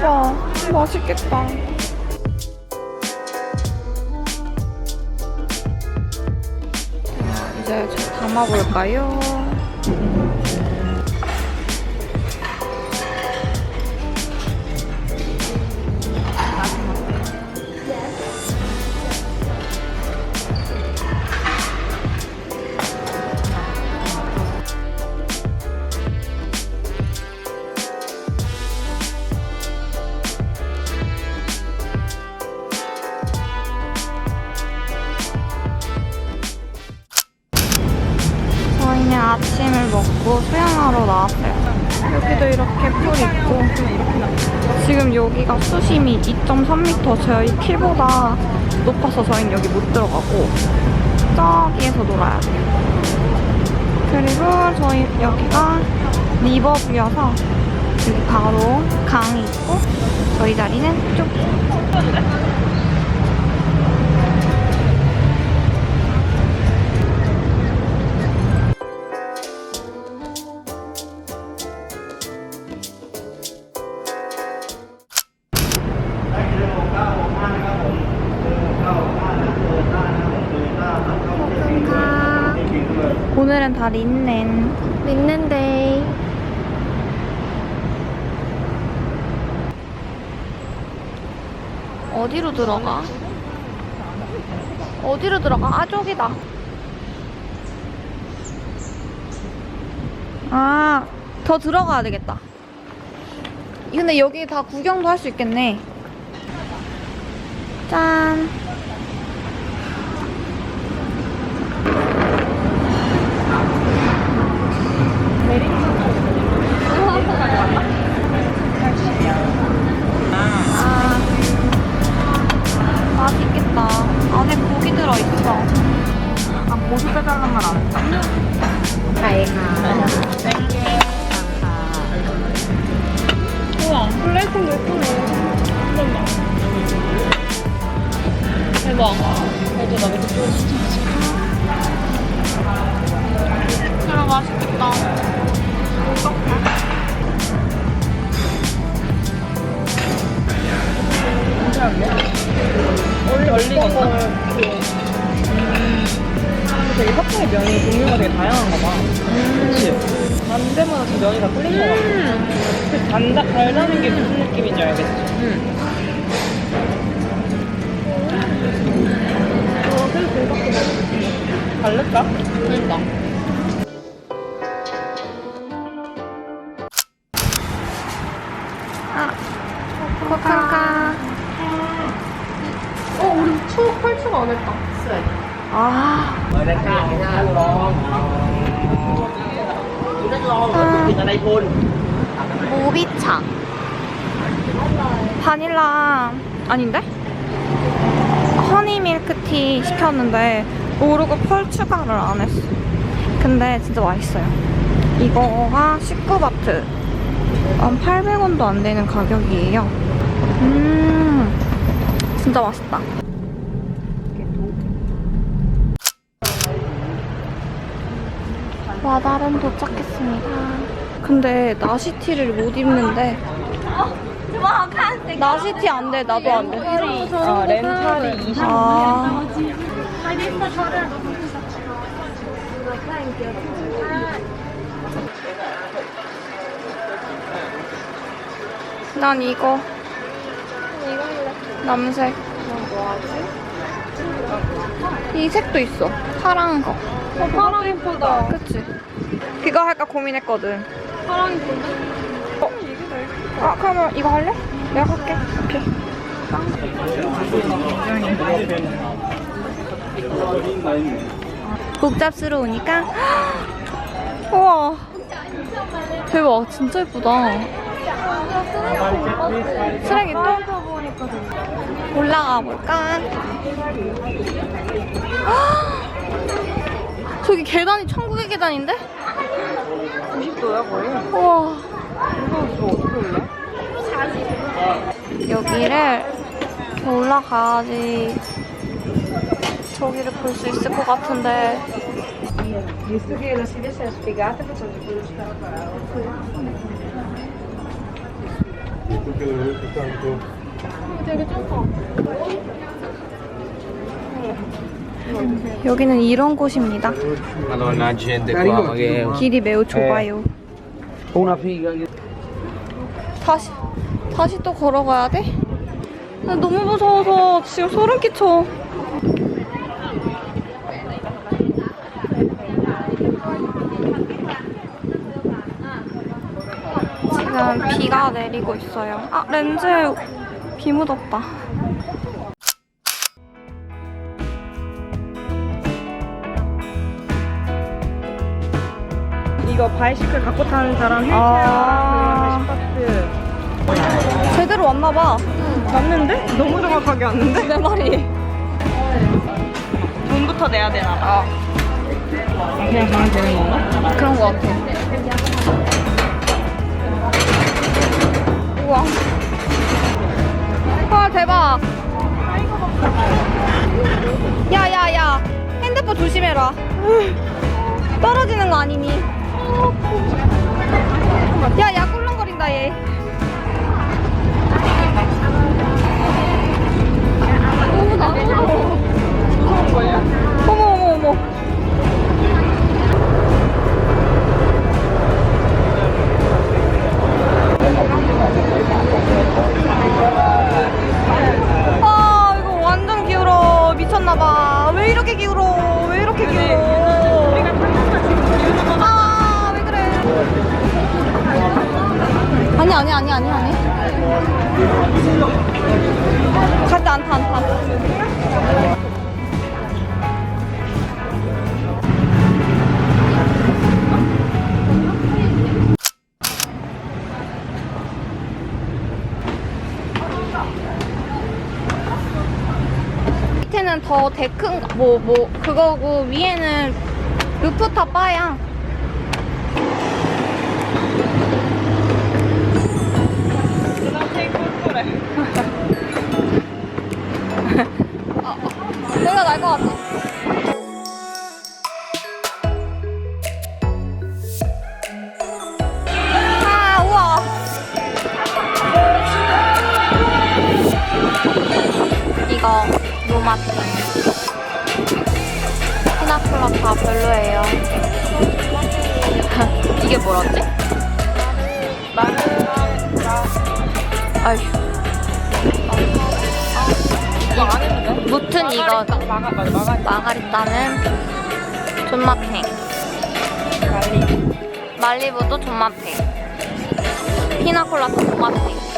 연어가 맛있겠다. 자, 이제 저 담아볼까요? 먹고 수영하러 나왔어요. 여기도 이렇게 풀 있고 지금 여기가 수심이 2.3m 저희 키보다 높아서 저희는 여기 못 들어가고 저기에서 놀아야 돼요. 그리고 저희 여기가 리버뷰여서 여기 바로 강이 있고 저희 자리는 쭉오 린넨. 린넨데이. 어디로 들어가? 어디로 들어가? 아 저기다. 아 더 들어가야 되겠다. 근데 여기 다 구경도 할 수 있겠네. 짠 아, 고수 빼달란 말 안 했다. ใช่ค่ะ 우와, 플레이팅도 예쁘네. 잠깐만. 대박. 그래도 나 이렇게 좀 진짜 맛있겠다. 원래 원리가 되게 팝콘의 면이 종류가 되게 다양한가 봐. 그치? 반대마다 저 면이 다 틀린 거 같아. 그 단다, 달다는 게 무슨 느낌인지 알겠지? 어, 그래도 대박이다. 다를까? 그러니까. การให้น่าลองคุณนักลองกับคุณผิดอะไรคุณ 모비차. 바닐라 아닌데? 허니 밀크티 시켰는데 모르고 펄 추가를 안 했어. 근데 진짜 맛있어요. 이거가 19바트. 800원도 안 되는 가격이에요. 음, 진짜 맛있다. 와다른 도착했습니다. 근데 나시티를 못 입는데 나시티 안 돼, 나도 안 돼. 아, 렌탈이 20. 아. 난 이거. 남색. 이 색도 있어. 파란 거. 어, 파랑 예쁘다. 그치? 그거 할까 고민했거든. 파랑 예쁜데? 어? 아, 그러면 이거 할래? 내가 할게. 오케이. 복잡스러우니까. 우와. 대박. 진짜 예쁘다. 쓰레기 또? 올라가 볼까? 저기 계단이 천국의 계단인데? 90도야, 거의? 우와. 이거 저 어떻게 올래? 여기를 이렇게 올라가야지 저기를 볼 수 있을 것 같은데 Visto quello 여기는 이런 곳입니다. Madonna, gente qua, ma che... 길이 매우 좁아요. Una figa che... 다시 다시 또 걸어가야 돼? 나 너무 무서워서 지금 소름 끼쳐. 지금 비가 내리고 있어요. 아 렌즈에 비 묻었다. 이거 바이시클 갖고 타는 사람 휠체어 아. 그 시파트 제대로 왔나 봐. 맞는데? 너무 정확하게 왔는데? 내 말이. 돈부터 내야 되나 봐 그냥 가면 되는 건가? 그런 것 같아. 우와. 와, 대박. 야, 야, 야. 핸드폰 조심해라. 떨어지는 거 아니니? 야, 야, 꿀렁거린다, 얘. 밑에는 더 데크인가 뭐뭐 그거고 위에는 루프탑 바야 내가 날 것 같아 아 이거 노마트 피나콜라타 별로예요. 이게 뭐였지? 아휴 이거 안 했는데? 무튼 이거 마가 맞아 마가 마가리따는 존맛탱. 말리부도 존맛탱. 피나콜라타 존맛탱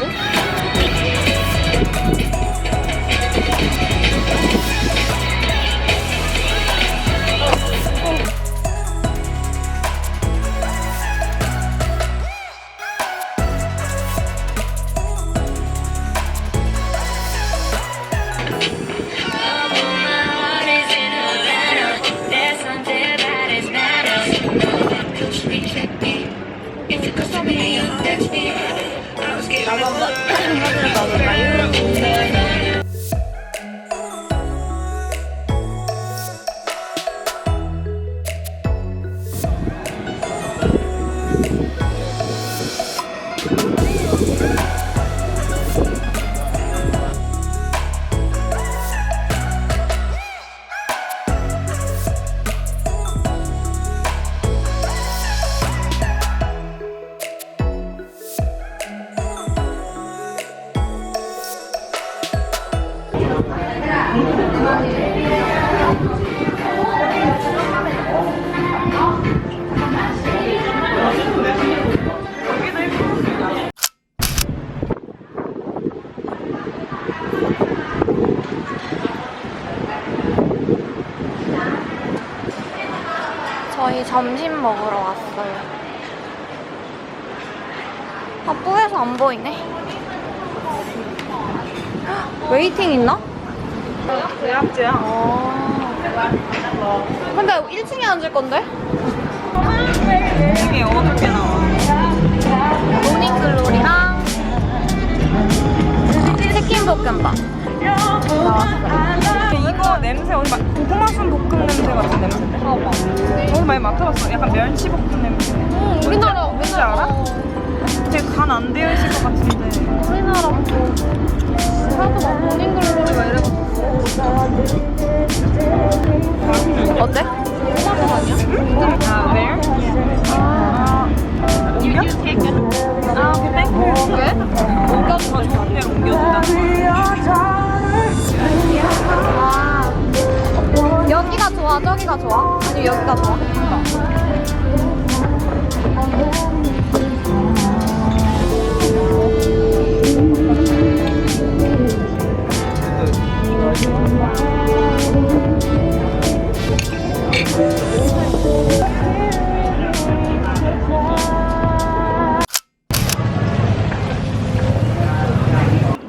진 점심 먹으러 왔어요. 아, 뿌에서 안 보이네. 웨이팅 있나? 예약제야. 어. 근데 1층에 앉을 건데? 이게 어떻게 나와? 모닝글로리랑 치킨볶음밥. 나왔어. 냄새 어디 막 고구마순 볶음 냄새 같은 냄새인데? 봐봐. 너무 많이 맡아봤어. 약간 멸치 볶음 냄새. 응, 우리나라 뭔지 알아? 되게 간안 되어 있을 것 같은데. 우리나라 뭐 하도 막 모닝글로리 막 이래가지고. 어때? 아, where? 아, 옮겨? 아, 오케이, 땡큐. 왜? 옮겨도 더 좋은 데로 옮겨준다. 아, 좋아, 저기가 좋아? 아니면 여기가 좋아?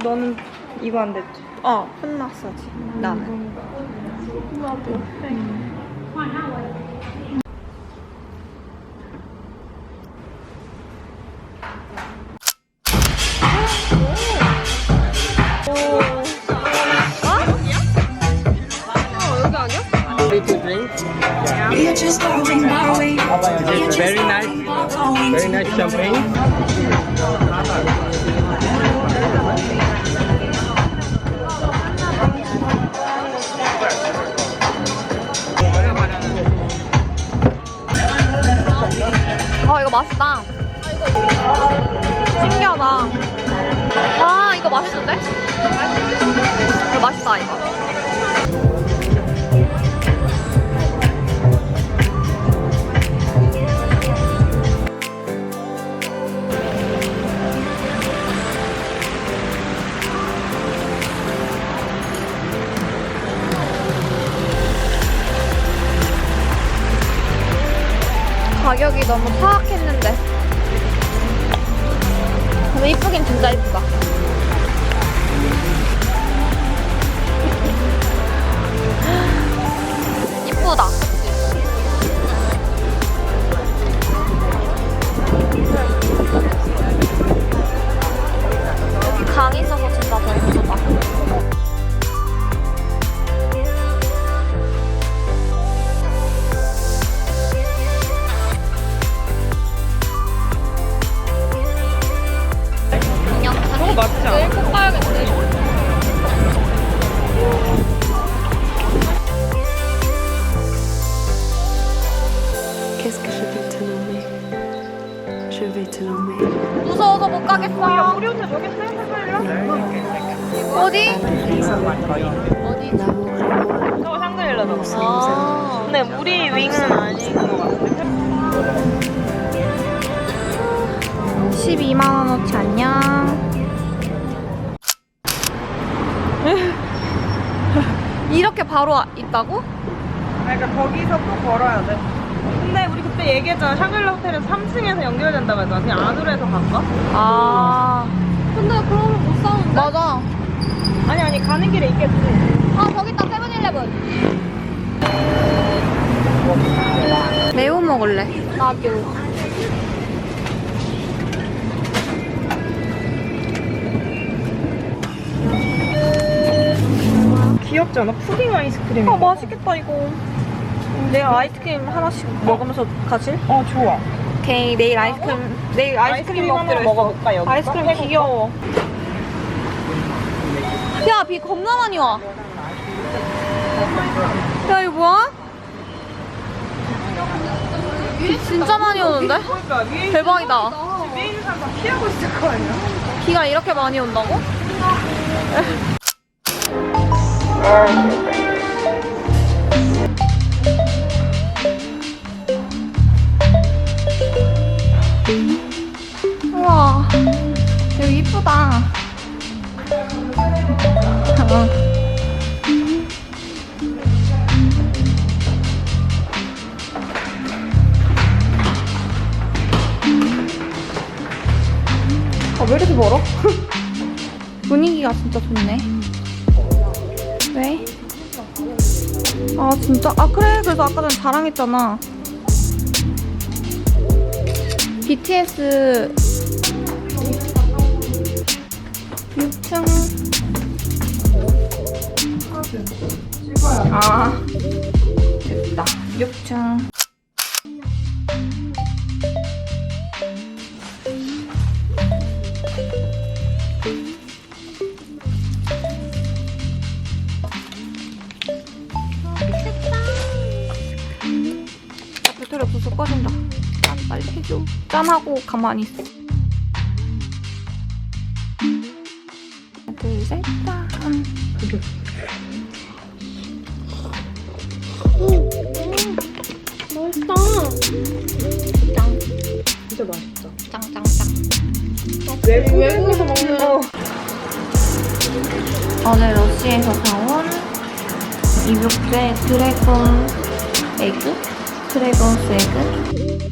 너는 이거 안 됐지? 어, 풋 마사지. 나는. lovely. Thank you. Come on, now way. Very nice, very nice champagne. 맛있다. 신기하다. 아, 이거 맛있는데? 이거 맛있다, 이거. 가격이 너무 사악했는데. 근데 이쁘긴 진짜 이쁘다. 이쁘다. 여기 강 있어서 진짜 더 이쁘다. Et moi, 저거 샹그릴라잖아. 아. 근데 우리 윙은 아닌 것 같은데? 12만 원어치 안녕. 이렇게 바로 아- 있다고? 그러니까 거기서 또 걸어야 돼. 근데 우리 그때 얘기했잖아. 샹그릴라 호텔은 3층에서 연결된다고 해서 그냥 안으로 해서 갈까? 아. 근데 그러면 못 사는데? 맞아. 아니 아니 가는 길에 있겠지. 아, 저기 있다, 세븐일레븐. 매우 먹을래. 나도. 귀엽지 않아? 푸딩 아이스크림. 아 맛있겠다 이거. 내가 아이스크림 하나씩 먹으면서 가지? 어 좋아. 오케이, 내일 아이스크림, 내일 아이스크림 먹기로 했어. 먹어볼까 여기? 아이스크림 귀여워. 야, 비 겁나 많이 와. 야, 이거 뭐야? 비 진짜 많이 오는데? 대박이다. 피하고 있을 거 아니야? 비가 이렇게 많이 온다고? 우와, 여기 이쁘다. 이렇게 멀어? 분위기가 진짜 좋네. 왜? 아, 진짜? 아, 그래. 그래서 아까 전에 자랑했잖아. BTS 6층 아 됐다 6층 벌써 꺼진다. 짠, 빨리 해줘. 짠하고 가만히 있어. 하나, 둘, 셋, 짠. 진짜 맛있다. 짱 짱 짱. 외국에서 먹는 거. 어제 러시에서 사온 이육제 드래곤 에그? Frei Fonseca.